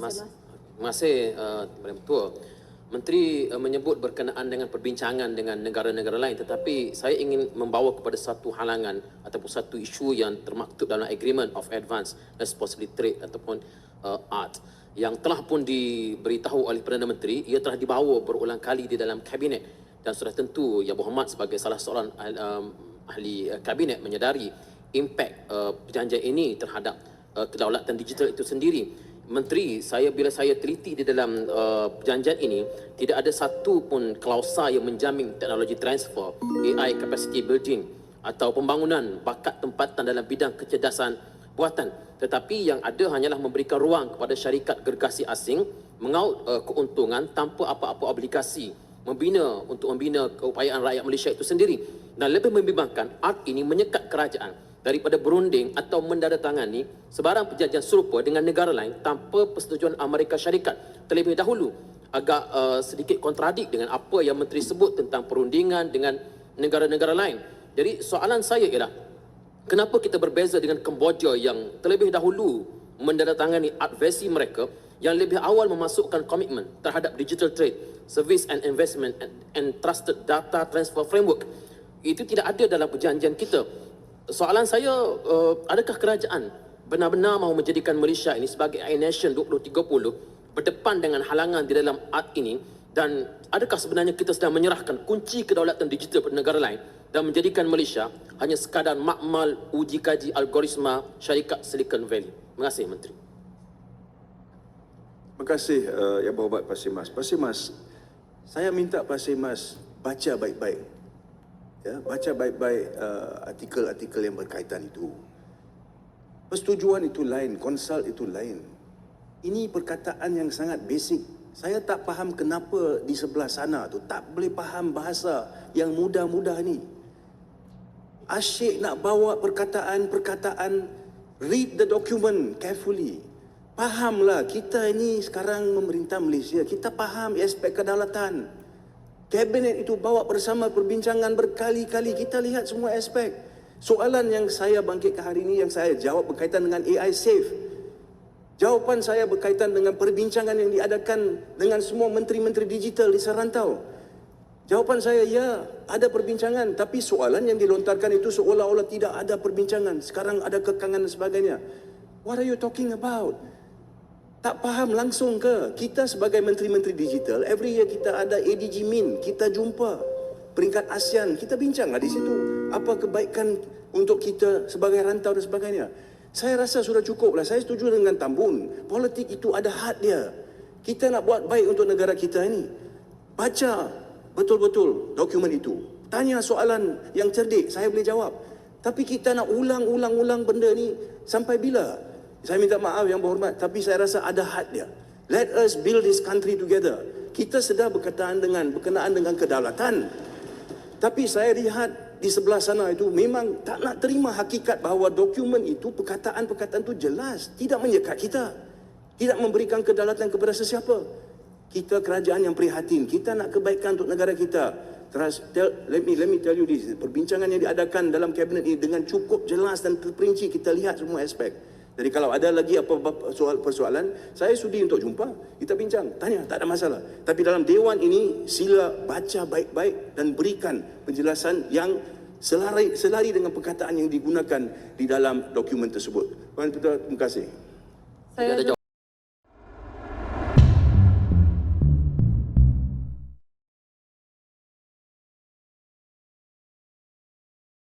Mas. kasih uh, Ketua. Menteri uh, menyebut berkenaan dengan perbincangan dengan negara-negara lain tetapi saya ingin membawa kepada satu halangan ataupun satu isu yang termaktub dalam Agreement of Advance Responsibility Trade ataupun uh, ART yang telah pun diberitahu oleh Perdana Menteri ia telah dibawa berulang kali di dalam kabinet dan sudah tentu Yang Berhormat sebagai salah seorang ahli, um, ahli uh, kabinet menyedari impak uh, perjanjian ini terhadap uh, kedaulatan digital itu sendiri. Menteri, saya bila saya teliti di dalam uh, perjanjian ini, tidak ada satu pun klausa yang menjamin teknologi transfer, AI capacity building atau pembangunan bakat tempatan dalam bidang kecerdasan buatan. Tetapi yang ada hanyalah memberikan ruang kepada syarikat gergasi asing mengaut uh, keuntungan tanpa apa-apa obligasi membina untuk membina keupayaan rakyat Malaysia itu sendiri. Dan lebih membimbangkan, art ini menyekat kerajaan daripada berunding atau mendandatangani sebarang perjanjian serupa dengan negara lain tanpa persetujuan Amerika Syarikat terlebih dahulu agak uh, sedikit kontradik dengan apa yang menteri sebut tentang perundingan dengan negara-negara lain. Jadi soalan saya ialah kenapa kita berbeza dengan Kemboja yang terlebih dahulu mendandatangani advesi mereka yang lebih awal memasukkan komitmen terhadap digital trade, service and investment and, and trusted data transfer framework. Itu tidak ada dalam perjanjian kita. Soalan saya, uh, adakah kerajaan benar-benar mahu menjadikan Malaysia ini sebagai AI Nation 2030 berdepan dengan halangan di dalam art ini dan adakah sebenarnya kita sedang menyerahkan kunci kedaulatan digital kepada negara lain dan menjadikan Malaysia hanya sekadar makmal uji kaji algoritma syarikat Silicon Valley? Terima kasih Menteri. Terima kasih uh, Yang Berhormat Pak Simas. Pak Simas, saya minta Pak Simas baca baik-baik. Ya, baca baik-baik uh, artikel-artikel yang berkaitan itu. Persetujuan itu lain, konsult itu lain. Ini perkataan yang sangat basic. Saya tak faham kenapa di sebelah sana tu tak boleh faham bahasa yang mudah-mudah ni. Asyik nak bawa perkataan-perkataan read the document carefully. Fahamlah kita ini sekarang memerintah Malaysia. Kita faham aspek kedaulatan. Kabinet itu bawa bersama perbincangan berkali-kali. Kita lihat semua aspek. Soalan yang saya bangkitkan hari ini yang saya jawab berkaitan dengan AI safe. Jawapan saya berkaitan dengan perbincangan yang diadakan dengan semua menteri-menteri digital di serantau. Jawapan saya ya, ada perbincangan tapi soalan yang dilontarkan itu seolah-olah tidak ada perbincangan. Sekarang ada kekangan dan sebagainya. What are you talking about? Tak faham langsung ke? Kita sebagai menteri-menteri digital, every year kita ada ADG Min, kita jumpa peringkat ASEAN, kita bincanglah di situ. Apa kebaikan untuk kita sebagai rantau dan sebagainya. Saya rasa sudah cukup lah. Saya setuju dengan Tambun. Politik itu ada had dia. Kita nak buat baik untuk negara kita ini. Baca betul-betul dokumen itu. Tanya soalan yang cerdik, saya boleh jawab. Tapi kita nak ulang-ulang-ulang benda ni sampai bila? Saya minta maaf yang berhormat, tapi saya rasa ada had dia. Let us build this country together. Kita sedar berkaitan dengan berkenaan dengan kedaulatan. Tapi saya lihat di sebelah sana itu memang tak nak terima hakikat bahawa dokumen itu perkataan-perkataan itu jelas tidak menyekat kita. Tidak memberikan kedaulatan kepada sesiapa. Kita kerajaan yang prihatin. Kita nak kebaikan untuk negara kita. Trust, tell, let me let me tell you this. Perbincangan yang diadakan dalam kabinet ini dengan cukup jelas dan terperinci kita lihat semua aspek. Jadi kalau ada lagi apa-apa soal persoalan, saya sudi untuk jumpa. Kita bincang, tanya, tak ada masalah. Tapi dalam dewan ini sila baca baik-baik dan berikan penjelasan yang selari selari dengan perkataan yang digunakan di dalam dokumen tersebut. Tuan Ketua, terima kasih. Saya